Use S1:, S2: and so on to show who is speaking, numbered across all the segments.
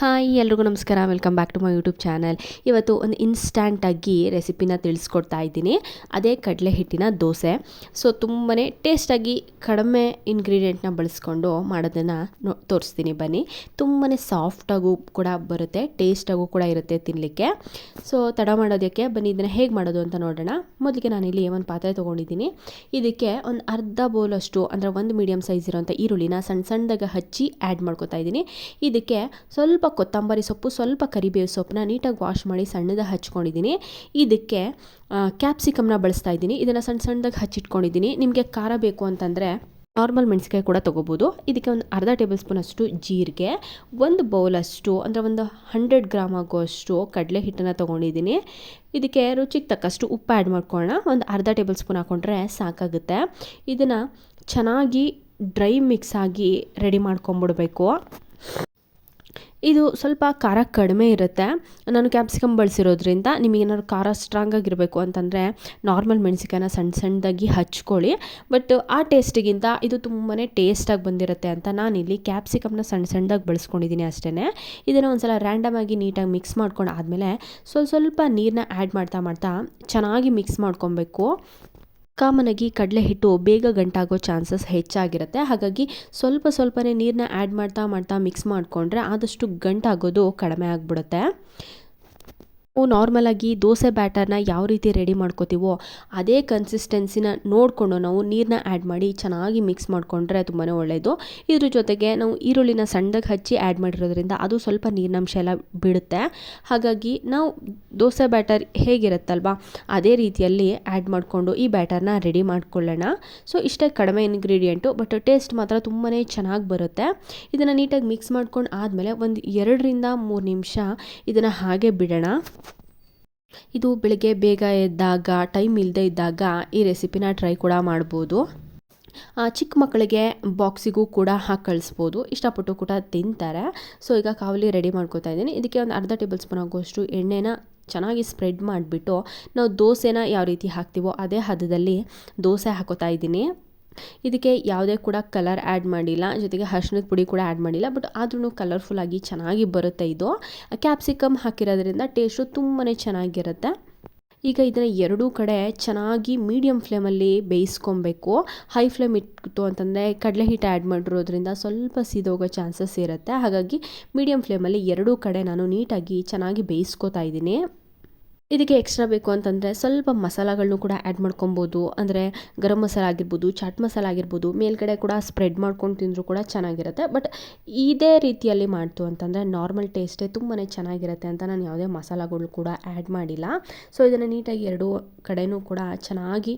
S1: Hi ಎಲ್ರಿಗೂ ನಮಸ್ಕಾರ. Welcome back to my YouTube channel ಇವತ್ತು ಒಂದು ಇನ್ಸ್ಟ್ಯಾಂಟಾಗಿ ರೆಸಿಪಿನ ತಿಳಿಸ್ಕೊಡ್ತಾ ಇದ್ದೀನಿ. ಅದೇ ಕಡಲೆ ಹಿಟ್ಟಿನ ದೋಸೆ. ಸೊ ತುಂಬಾ ಟೇಸ್ಟಾಗಿ ಕಡಿಮೆ ಇಂಗ್ರೀಡಿಯೆಂಟ್ನ ಬಳಸ್ಕೊಂಡು ಮಾಡೋದನ್ನು ನೋ, ತೋರಿಸ್ತೀನಿ ಬನ್ನಿ. ತುಂಬಾ ಸಾಫ್ಟಾಗೂ ಕೂಡ ಬರುತ್ತೆ ಟೇಸ್ಟಾಗೂ ಕೂಡ ಇರುತ್ತೆ ತಿನ್ನಲಿಕ್ಕೆ ಸೊ ತಡ ಮಾಡೋದಕ್ಕೆ ಬನ್ನಿ, ಇದನ್ನು ಹೇಗೆ ಮಾಡೋದು ಅಂತ ನೋಡೋಣ. ಮೊದಲಿಗೆ ನಾನಿಲ್ಲಿ ಒಂದು ಪಾತ್ರೆ ತೊಗೊಂಡಿದ್ದೀನಿ. ಇದಕ್ಕೆ ಒಂದು ಅರ್ಧ ಬೌಲಷ್ಟು ಅಂದರೆ ಒಂದು ಮೀಡಿಯಮ್ ಸೈಜ್ ಇರೋಂಥ ಈರುಳ್ಳಿನ ಸಣ್ಣ ಸಣ್ಣದಾಗ ಹಚ್ಚಿ ಆ್ಯಡ್ ಮಾಡ್ಕೊತಾ ಇದ್ದೀನಿ. ಇದಕ್ಕೆ ಸ್ವಲ್ಪ ಕೊತ್ತಂಬರಿ ಸೊಪ್ಪು, ಸ್ವಲ್ಪ ಕರಿಬೇವು ಸೊಪ್ಪನ್ನ ನೀಟಾಗಿ ವಾಶ್ ಮಾಡಿ ಸಣ್ಣದಾಗಿ ಹಚ್ಕೊಂಡಿದ್ದೀನಿ. ಇದಕ್ಕೆ ಕ್ಯಾಪ್ಸಿಕಮ್ನ ಬಳಸ್ತಾ ಇದ್ದೀನಿ. ಇದನ್ನು ಸಣ್ಣ ಸಣ್ಣದಾಗಿ ಹಚ್ಚಿಟ್ಕೊಂಡಿದ್ದೀನಿ. ನಿಮಗೆ ಖಾರ ಬೇಕು ಅಂತಂದರೆ ನಾರ್ಮಲ್ ಮೆಣಸಿಕಾಯಿ ಕೂಡ ತೊಗೋಬೋದು. ಇದಕ್ಕೆ ಒಂದು ಅರ್ಧ ಟೇಬಲ್ ಸ್ಪೂನ್ ಅಷ್ಟು ಜೀರಿಗೆ, ಒಂದು ಬೌಲಷ್ಟು ಅಂದರೆ ಒಂದು ಹಂಡ್ರೆಡ್ ಗ್ರಾಮ್ ಆಗುವಷ್ಟು ಕಡಲೆ ಹಿಟ್ಟನ್ನು ತೊಗೊಂಡಿದ್ದೀನಿ. ಇದಕ್ಕೆ ರುಚಿಗೆ ತಕ್ಕಷ್ಟು ಉಪ್ಪು ಆ್ಯಡ್ ಮಾಡ್ಕೊಳ್ಳೋಣ. ಒಂದು ಅರ್ಧ ಟೇಬಲ್ ಸ್ಪೂನ್ ಹಾಕ್ಕೊಂಡ್ರೆ ಸಾಕಾಗುತ್ತೆ. ಇದನ್ನು ಚೆನ್ನಾಗಿ ಡ್ರೈ ಮಿಕ್ಸ್ ಆಗಿ ರೆಡಿ ಮಾಡ್ಕೊಂಬಿಡ್ಬೇಕು. ಇದು ಸ್ವಲ್ಪ ಖಾರ ಕಡಿಮೆ ಇರುತ್ತೆ. ನಾನು ಕ್ಯಾಪ್ಸಿಕಮ್ ಬಳಸಿರೋದ್ರಿಂದ ನಿಮಗೇನಾದ್ರು ಖಾರ ಸ್ಟ್ರಾಂಗಾಗಿರಬೇಕು ಅಂತಂದರೆ ನಾರ್ಮಲ್ ಮೆಣಸಿಕಾಯನ್ನ ಸಣ್ಣ ಸಣ್ಣದಾಗಿ ಹಚ್ಕೊಳ್ಳಿ. ಬಟ್ ಆ ಟೇಸ್ಟಿಗಿಂತ ಇದು ತುಂಬಾ ಟೇಸ್ಟಾಗಿ ಬಂದಿರುತ್ತೆ ಅಂತ ನಾನಿಲ್ಲಿ ಕ್ಯಾಪ್ಸಿಕಮ್ನ ಸಣ್ಣ ಸಣ್ಣದಾಗಿ ಬಳಸ್ಕೊಂಡಿದ್ದೀನಿ ಅಷ್ಟೇ ಇದನ್ನು ಒಂದು ಸಲ ರ್ಯಾಂಡಮಾಗಿ ನೀಟಾಗಿ ಮಿಕ್ಸ್ ಮಾಡ್ಕೊಂಡು ಆದಮೇಲೆ ಸ್ವಲ್ಪ ಸ್ವಲ್ಪ ನೀರನ್ನ ಆ್ಯಡ್ ಮಾಡ್ತಾ ಮಾಡ್ತಾ ಚೆನ್ನಾಗಿ ಮಿಕ್ಸ್ ಮಾಡ್ಕೊಬೇಕು. ಕಾಮನಾಗಿ ಕಡಲೆ ಹಿಟ್ಟು ಬೇಗ ಗಂಟಾಗೋ ಚಾನ್ಸಸ್ ಹೆಚ್ಚಾಗಿರುತ್ತೆ. ಹಾಗಾಗಿ ಸ್ವಲ್ಪ ಸ್ವಲ್ಪನೇ ನೀರನ್ನ ಆ್ಯಡ್ ಮಾಡ್ತಾ ಮಾಡ್ತಾ ಮಿಕ್ಸ್ ಮಾಡಿಕೊಂಡ್ರೆ ಆದಷ್ಟು ಗಂಟಾಗೋದು ಕಡಿಮೆ ಆಗಿಬಿಡುತ್ತೆ. ನಾವು ನಾರ್ಮಲಾಗಿ ದೋಸೆ ಬ್ಯಾಟರ್ನ ಯಾವ ರೀತಿ ರೆಡಿ ಮಾಡ್ಕೋತೀವೋ ಅದೇ ಕನ್ಸಿಸ್ಟೆನ್ಸಿನ ನೋಡಿಕೊಂಡು ನಾವು ನೀರನ್ನ ಆ್ಯಡ್ ಮಾಡಿ ಚೆನ್ನಾಗಿ ಮಿಕ್ಸ್ ಮಾಡಿಕೊಂಡ್ರೆ ತುಂಬಾ ಒಳ್ಳೆಯದು ಇದ್ರ ಜೊತೆಗೆ ನಾವು ಈರುಳ್ಳಿನ ಸಣ್ಣಗೆ ಹಚ್ಚಿ ಆ್ಯಡ್ ಮಾಡಿರೋದ್ರಿಂದ ಅದು ಸ್ವಲ್ಪ ನೀರಿನಂಶ ಎಲ್ಲ ಬಿಡುತ್ತೆ. ಹಾಗಾಗಿ ನಾವು ದೋಸೆ ಬ್ಯಾಟರ್ ಹೇಗಿರುತ್ತಲ್ವ? ಅದೇ ರೀತಿಯಲ್ಲಿ ಆ್ಯಡ್ ಮಾಡಿಕೊಂಡು ಈ ಬ್ಯಾಟರ್ನ ರೆಡಿ ಮಾಡ್ಕೊಳ್ಳೋಣ. ಸೊ ಇಷ್ಟೇ ಕಡಿಮೆ ಇಂಗ್ರೀಡಿಯೆಂಟು ಬಟ್ ಟೇಸ್ಟ್ ಮಾತ್ರ ತುಂಬಾ ಚೆನ್ನಾಗಿ ಬರುತ್ತೆ. ಇದನ್ನು ನೀಟಾಗಿ ಮಿಕ್ಸ್ ಮಾಡ್ಕೊಂಡು ಆದಮೇಲೆ ಒಂದು ಎರಡರಿಂದ ಮೂರು ನಿಮಿಷ ಇದನ್ನು ಹಾಗೆ ಬಿಡೋಣ. ಇದು ಬೆಳಗ್ಗೆ ಬೇಗ ಎದ್ದಾಗ ಟೈಮ್ ಇಲ್ಲದೆ ಇದ್ದಾಗ ಈ ರೆಸಿಪಿನ ಟ್ರೈ ಕೂಡ ಮಾಡ್ಬೋದು. ಚಿಕ್ಕ ಮಕ್ಕಳಿಗೆ ಬಾಕ್ಸಿಗೂ ಕೂಡ ಹಾಕಿ ಕಳಿಸ್ಬೋದು. ಇಷ್ಟಪಟ್ಟು ಕೂಡ ತಿಂತಾರೆ. ಸೊ ಈಗ ಕಾವಲಿ ರೆಡಿ ಮಾಡ್ಕೋತಾ ಇದ್ದೀನಿ. ಇದಕ್ಕೆ ಒಂದು ಅರ್ಧ ಟೇಬಲ್ ಸ್ಪೂನ್ ಆಗುವಷ್ಟು ಎಣ್ಣೆನ ಚೆನ್ನಾಗಿ ಸ್ಪ್ರೆಡ್ ಮಾಡಿಬಿಟ್ಟು, ನಾವು ದೋಸೆನ ಯಾವ ರೀತಿ ಹಾಕ್ತೀವೋ ಅದೇ ಹದದಲ್ಲಿ ದೋಸೆ ಹಾಕೋತಾ ಇದ್ದೀನಿ. ಇದಕ್ಕೆ ಯಾವುದೇ ಕೂಡ ಕಲರ್ ಆ್ಯಡ್ ಮಾಡಿಲ್ಲ. ಜೊತೆಗೆ ಅರ್ಶಿಣದ ಪುಡಿ ಕೂಡ ಆ್ಯಡ್ ಮಾಡಿಲ್ಲ. ಬಟ್ ಆದ್ರೂ ಕಲರ್ಫುಲ್ಲಾಗಿ ಚೆನ್ನಾಗಿ ಬರುತ್ತೆ ಇದು. ಕ್ಯಾಪ್ಸಿಕಮ್ ಹಾಕಿರೋದ್ರಿಂದ ಟೇಸ್ಟು ತುಂಬಾ ಚೆನ್ನಾಗಿರುತ್ತೆ. ಈಗ ಇದನ್ನು ಎರಡೂ ಕಡೆ ಚೆನ್ನಾಗಿ ಮೀಡಿಯಮ್ ಫ್ಲೇಮಲ್ಲಿ ಬೇಯಿಸ್ಕೊಬೇಕು. ಹೈ ಫ್ಲೇಮ್ ಇಟ್ಟು ಅಂತಂದರೆ ಕಡಲೆ ಹಿಟ್ಟು ಆ್ಯಡ್ ಮಾಡಿರೋದ್ರಿಂದ ಸ್ವಲ್ಪ ಸೀದೋಗೋ ಚಾನ್ಸಸ್ ಇರುತ್ತೆ. ಹಾಗಾಗಿ ಮೀಡಿಯಮ್ ಫ್ಲೇಮಲ್ಲಿ ಎರಡೂ ಕಡೆ ನಾನು ನೀಟಾಗಿ ಚೆನ್ನಾಗಿ ಬೇಯಿಸ್ಕೊತಾ ಇದ್ದೀನಿ. ಇದಕ್ಕೆ ಎಕ್ಸ್ಟ್ರಾ ಬೇಕು ಅಂತಂದರೆ ಸ್ವಲ್ಪ ಮಸಾಲಗಳನ್ನೂ ಕೂಡ ಆ್ಯಡ್ ಮಾಡ್ಕೊಬೋದು. ಅಂದರೆ ಗರಂ ಮಸಾಲ ಆಗಿರ್ಬೋದು, ಚಾಟ್ ಮಸಾಲ ಆಗಿರ್ಬೋದು, ಮೇಲ್ಗಡೆ ಕೂಡ ಸ್ಪ್ರೆಡ್ ಮಾಡ್ಕೊಂಡು ತಿಂದರೂ ಕೂಡ ಚೆನ್ನಾಗಿರುತ್ತೆ. ಬಟ್ ಇದೇ ರೀತಿಯಲ್ಲಿ ಮಾಡ್ತು ಅಂತಂದರೆ ನಾರ್ಮಲ್ ಟೇಸ್ಟೇ ತುಂಬಾ ಚೆನ್ನಾಗಿರುತ್ತೆ ಅಂತ ನಾನು ಯಾವುದೇ ಮಸಾಲಗಳು ಕೂಡ ಆ್ಯಡ್ ಮಾಡಿಲ್ಲ. ಸೊ ಇದನ್ನು ನೀಟಾಗಿ ಎರಡೂ ಕಡೆಯೂ ಕೂಡ ಚೆನ್ನಾಗಿ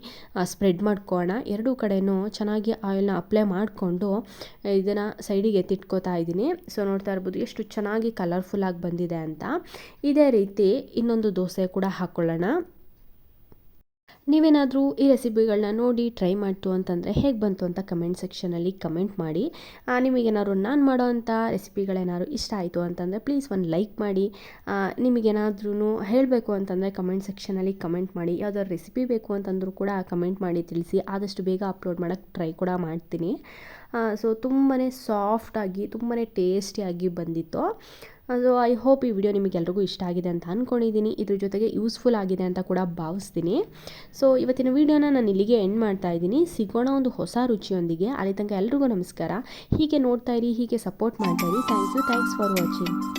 S1: ಸ್ಪ್ರೆಡ್ ಮಾಡ್ಕೋಣ ಎರಡೂ ಕಡೆಯೂ ಚೆನ್ನಾಗಿ ಆಯಿಲ್ನ ಅಪ್ಲೈ ಮಾಡಿಕೊಂಡು ಇದನ್ನು ಸೈಡಿಗೆ ಎತ್ತಿಟ್ಕೋತಾ ಇದ್ದೀನಿ. ಸೊ ನೋಡ್ತಾ ಇರ್ಬೋದು ಎಷ್ಟು ಚೆನ್ನಾಗಿ ಕಲರ್ಫುಲ್ಲಾಗಿ ಬಂದಿದೆ ಅಂತ. ಇದೇ ರೀತಿ ಇನ್ನೊಂದು ದೋಸೆ ಕೂಡ ಹಾಕ್ಕೊಳ್ಳೋಣ ನೀವೇನಾದರೂ ಈ ರೆಸಿಪಿಗಳನ್ನ ನೋಡಿ ಟ್ರೈ ಮಾಡ್ತು ಅಂತಂದರೆ ಹೇಗೆ ಬಂತು ಅಂತ ಕಮೆಂಟ್ ಸೆಕ್ಷನಲ್ಲಿ ಕಮೆಂಟ್ ಮಾಡಿ. ನಿಮಗೇನಾದ್ರು ನಾನು ಮಾಡೋ ಅಂಥ ರೆಸಿಪಿಗಳೇನಾದ್ರು ಇಷ್ಟ ಆಯಿತು ಅಂತಂದರೆ ಪ್ಲೀಸ್ ಒಂದು ಲೈಕ್ ಮಾಡಿ. ನಿಮಗೇನಾದ್ರೂ ಹೇಳಬೇಕು ಅಂತಂದರೆ ಕಮೆಂಟ್ ಸೆಕ್ಷನಲ್ಲಿ ಕಮೆಂಟ್ ಮಾಡಿ. ಯಾವುದಾದ್ರು ರೆಸಿಪಿ ಬೇಕು ಅಂತಂದರೂ ಕೂಡ ಕಮೆಂಟ್ ಮಾಡಿ ತಿಳಿಸಿ. ಆದಷ್ಟು ಬೇಗ ಅಪ್ಲೋಡ್ ಮಾಡೋಕ್ಕೆ ಟ್ರೈ ಕೂಡ ಮಾಡ್ತೀನಿ. ಸೊ ತುಂಬಾ ಸಾಫ್ಟಾಗಿ ತುಂಬಾ ಟೇಸ್ಟಿಯಾಗಿ ಬಂದಿತ್ತು. ಸೊ ಐ ಹೋಪ್ ಈ ವಿಡಿಯೋ ನಿಮಗೆಲ್ರಿಗೂ ಇಷ್ಟ ಆಗಿದೆ ಅಂತ ಅಂದ್ಕೊಂಡಿದ್ದೀನಿ ಇದ್ರ ಜೊತೆಗೆ ಯೂಸ್ಫುಲ್ ಆಗಿದೆ ಅಂತ ಕೂಡ ಭಾವಿಸ್ತೀನಿ. ಸೊ ಇವತ್ತಿನ ವಿಡಿಯೋನ ನಾನು ಇಲ್ಲಿಗೆ ಎಂಡ್ ಮಾಡ್ತಾ ಇದ್ದೀನಿ. ಸಿಗೋಣ ಒಂದು ಹೊಸ ರುಚಿಯೊಂದಿಗೆ. ಅಲ್ಲಿ ತನಕ ಎಲ್ರಿಗೂ ನಮಸ್ಕಾರ. ಹೀಗೆ ನೋಡ್ತಾ ಇರಿ, ಹೀಗೆ ಸಪೋರ್ಟ್ ಮಾಡ್ತಾ ಇರಿ. Thank you thanks for watching